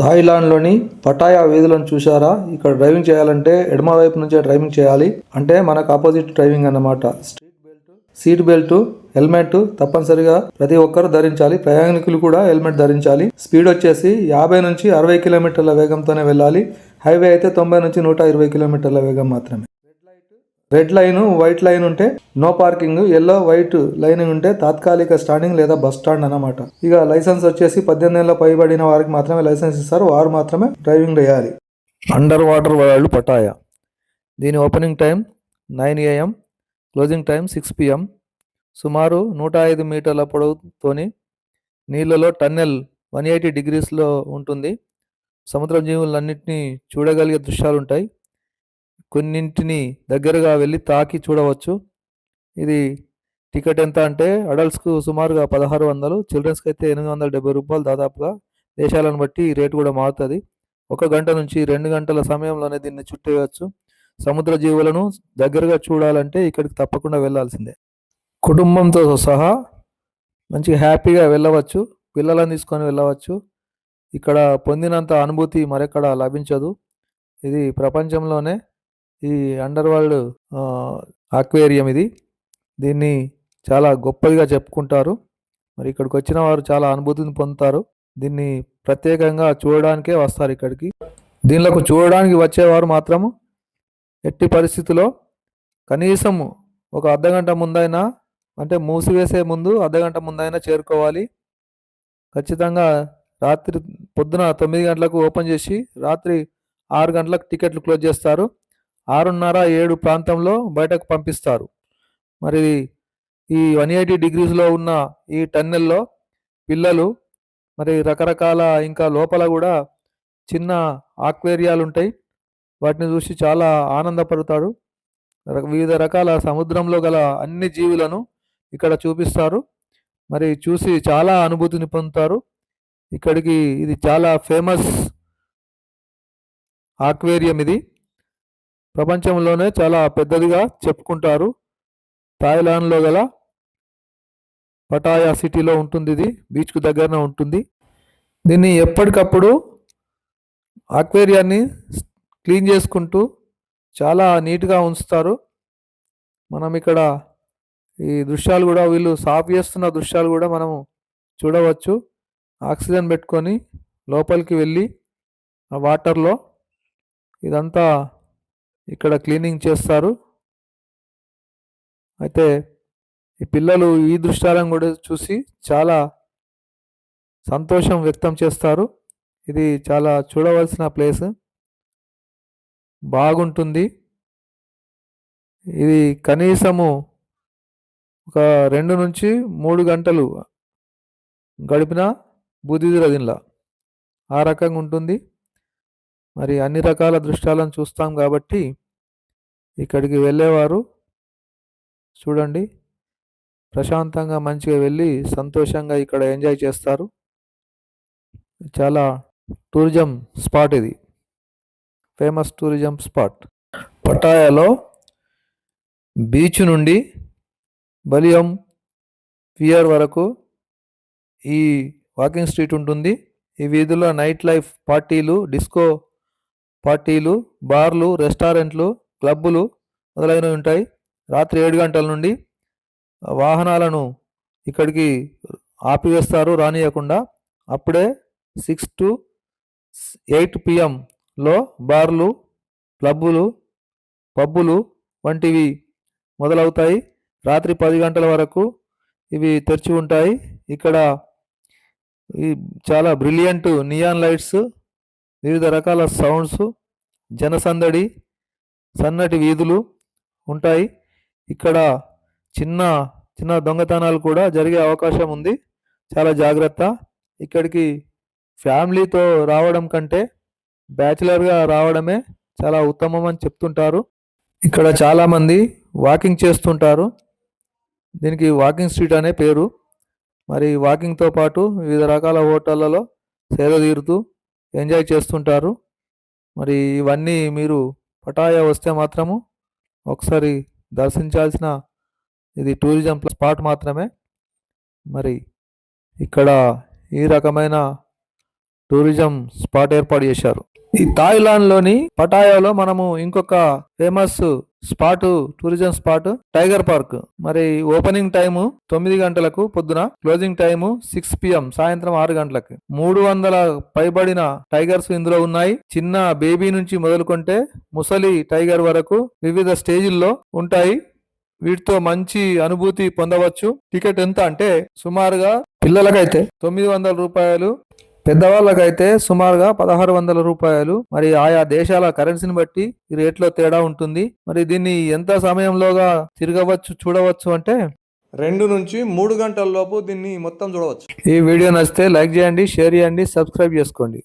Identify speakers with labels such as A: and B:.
A: థాయిలాండ్లోని Pattaya వీధులను చూశారా? ఇక్కడ driving చేయాలంటే ఎడమ వైపు నుంచే డ్రైవింగ్ చేయాలి. అంటే మనకు ఆపోజిట్ డ్రైవింగ్ అన్నమాట. Street belt seat belt helmet తప్పనిసరిగా ప్రతి ఒక్కరు ధరించాలి. ప్రయాణికులు కూడా హెల్మెట్ ధరించాలి. స్పీడ్ వచ్చేసి యాభై నుంచి అరవై కిలోమీటర్ల వేగంతోనే వెళ్ళాలి. హైవే అయితే తొంభై నుంచి నూట ఇరవై కిలోమీటర్ల వేగం మాత్రమే. రెడ్ లైన్ వైట్ లైన్ ఉంటే no parking yellow white line ఉంటే తాత్కాలిక స్టాండింగ్ లేదా బస్ స్టాండ్ అన్నమాట. ఇక లైసెన్స్ వచ్చేసి పద్దెనిమిది ఏళ్ళ పైబడిన వారికి మాత్రమే లైసెన్స్ ఇస్తారు వారు మాత్రమే డ్రైవింగ్ చేయాలి. Under water world Pattaya. దీని opening time nine AM closing time six PM. సుమారు నూట ఐదు మీటర్ల పొడవుతోని నీళ్ళలో టన్నెల్ వన్ ఎయిటీ డిగ్రీస్లో ఉంటుంది. సముద్ర జీవులన్నింటినీ చూడగలిగే దృశ్యాలు ఉంటాయి కొన్నింటిని దగ్గరగా వెళ్ళి తాకి చూడవచ్చు. ఇది టికెట్ ఎంత అంటే అడల్ట్స్కు సుమారుగా పదహారు వందలు చిల్డ్రన్స్కి అయితే ఎనిమిది వందల డెబ్బై రూపాయలు దాదాపుగా. దేశాలను బట్టి ఈ రేటు కూడా మారుతుంది. ఒక గంట నుంచి రెండు గంటల సమయంలోనే దీన్ని చుట్టేయవచ్చు సముద్ర జీవులను దగ్గరగా చూడాలంటే ఇక్కడికి తప్పకుండా వెళ్ళాల్సిందే కుటుంబంతో సహా మంచిగా హ్యాపీగా వెళ్ళవచ్చు. పిల్లలను తీసుకొని వెళ్ళవచ్చు. ఇక్కడ పొందినంత అనుభూతి మరెక్కడ లభించదు. ఇది ప్రపంచంలోనే ఈ అండర్ వరల్డ్ ఆక్వేరియం ఇది. దీన్ని చాలా గొప్పదిగా చెప్పుకుంటారు. మరి ఇక్కడికి వచ్చిన వారు చాలా అనుభూతిని పొందుతారు. దీన్ని ప్రత్యేకంగా చూడడానికే వస్తారు ఇక్కడికి. దీనిలోకి చూడడానికి వచ్చేవారు మాత్రము ఎట్టి పరిస్థితిలో కనీసం ఒక అర్ధగంట ముందైనా అంటే మూసివేసే ముందు అర్ధగంట ముందైనా చేరుకోవాలి. ఖచ్చితంగా రాత్రి పొద్దున తొమ్మిది గంటలకు ఓపెన్ చేసి రాత్రి ఆరు గంటలకు టికెట్లు క్లోజ్ చేస్తారు. ఆరున్నర ఏడు ప్రాంతంలో బయటకు పంపిస్తారు. మరి ఈ వన్ ఎయిటీ డిగ్రీస్లో ఉన్న ఈ టన్నెల్లో పిల్లలు మరి రకరకాల ఇంకా లోపల కూడా చిన్న ఆక్వేరియాలు ఉంటాయి వాటిని చూసి చాలా ఆనందపడతాడు వివిధ రకాల సముద్రంలో గల అన్ని జీవులను ఇక్కడ చూపిస్తారు. మరి చూసి చాలా అనుభూతిని పొందుతారు. ఇక్కడికి ఇది చాలా ఫేమస్ ఆక్వేరియం ఇది. ప్రపంచంలోనే చాలా పెద్దదిగా చెప్పుకుంటారు. థాయిలాండ్లో గల పటాయా సిటీలో ఉంటుంది ఇది బీచ్కు దగ్గరనే ఉంటుంది. దీన్ని ఎప్పటికప్పుడు అక్వేరియాన్ని క్లీన్ చేసుకుంటూ చాలా నీట్గా ఉంచుతారు. మనం ఇక్కడ ఈ దృశ్యాలు కూడా వీళ్ళు సాఫ్ చేస్తున్న దృశ్యాలు కూడా మనము చూడవచ్చు. ఆక్సిజన్ పెట్టుకొని లోపలికి వెళ్ళి ఆ వాటర్లో ఇదంతా ఇక్కడ క్లీనింగ్ చేస్తారు. అయితే ఈ పిల్లలు ఈ దృశ్యాలను కూడా చూసి చాలా సంతోషం వ్యక్తం చేస్తారు. ఇది చాలా చూడవలసిన ప్లేస్. బాగుంటుంది. ఇది కనీసము ఒక రెండు నుంచి మూడు గంటలు గడిపిన బుద్ధిదిరదిన్లా ఆ రకంగా ఉంటుంది. మరి అన్ని రకాల దృశ్యాలను చూస్తాం కాబట్టి ఇక్కడికి వెళ్ళేవారు చూడండి. ప్రశాంతంగా మంచిగా వెళ్ళి సంతోషంగా ఇక్కడ ఎంజాయ్ చేస్తారు. చాలా టూరిజం స్పాట్ ఇది. Famous tourism spot. పటాయాలో బీచ్ నుండి బలియం పియర్ వరకు ఈ వాకింగ్ స్ట్రీట్ ఉంటుంది. ఈ వీధిలో నైట్ లైఫ్ పార్టీలు డిస్కో పార్టీలు బార్లు రెస్టారెంట్లు క్లబ్బులు మొదలైనవి ఉంటాయి. రాత్రి ఏడు గంటల నుండి వాహనాలను ఇక్కడికి ఆపివేస్తారు రానియకుండా అప్పుడే సిక్స్ టు ఎయిట్ పిఎంలో బార్లు క్లబ్బులు పబ్బులు వంటివి మొదలవుతాయి. రాత్రి పది గంటల వరకు ఇవి తెరిచి ఉంటాయి. ఇక్కడ ఈ చాలా బ్రిలియంట్ నియాన్ లైట్స్ వివిధ రకాల సౌండ్స్ జనసందడి సన్నటి వీధులు ఉంటాయి. ఇక్కడ చిన్న చిన్న దొంగతనాలు కూడా జరిగే అవకాశం ఉంది. చాలా జాగ్రత్త. ఇక్కడికి ఫ్యామిలీతో రావడం కంటే బ్యాచిలర్గా రావడమే చాలా ఉత్తమం అని చెప్తుంటారు. ఇక్కడ చాలామంది వాకింగ్ చేస్తుంటారు. దీనికి వాకింగ్ స్ట్రీట్ అనే పేరు. మరి వాకింగ్తో పాటు వివిధ రకాల హోటళ్ళలో సేద తీరుతూ ఎంజాయ్ చేస్తుంటారు. మరి ఇవన్నీ మీరు పటాయా వస్తే మాత్రము ఒకసారి దర్శించాల్సిన ఇది టూరిజం స్పాట్ మాత్రమే. మరి ఇక్కడ ఈ రకమైన టూరిజం స్పాట్ ఏర్పాటు చేశారు. ఈ థాయిలాండ్లోని పటాయాలో మనము ఇంకొక famous spot tourism spot tiger park. మరి ఓపెనింగ్ టైము తొమ్మిది గంటలకు పొద్దున క్లోజింగ్ టైము సిక్స్ పిఎం సాయంత్రం ఆరు గంటలకు. మూడు వందల పైబడిన టైగర్స్ ఇందులో ఉన్నాయి. చిన్న బేబీ నుంచి మొదలుకుంటే ముసలి టైగర్ వరకు వివిధ స్టేజిల్లో ఉంటాయి. వీటితో మంచి అనుభూతి పొందవచ్చు. టికెట్ ఎంత అంటే సుమారుగా పిల్లలకైతే. తొమ్మిది వందల రూపాయలు పెద్దవాళ్ళకైతే సుమారుగా పదహారు వందల రూపాయలు. మరి ఆయా దేశాల కరెన్సీని బట్టి ఈ రేట్లో తేడా ఉంటుంది. మరి దీన్ని ఎంత సమయంలోగా తిరగవచ్చు చూడవచ్చు అంటే?
B: రెండు నుంచి మూడు గంటల లోపు దీన్ని మొత్తం చూడవచ్చు.
A: ఈ వీడియో నచ్చితే లైక్ చేయండి షేర్ చేయండి సబ్స్క్రైబ్ చేసుకోండి.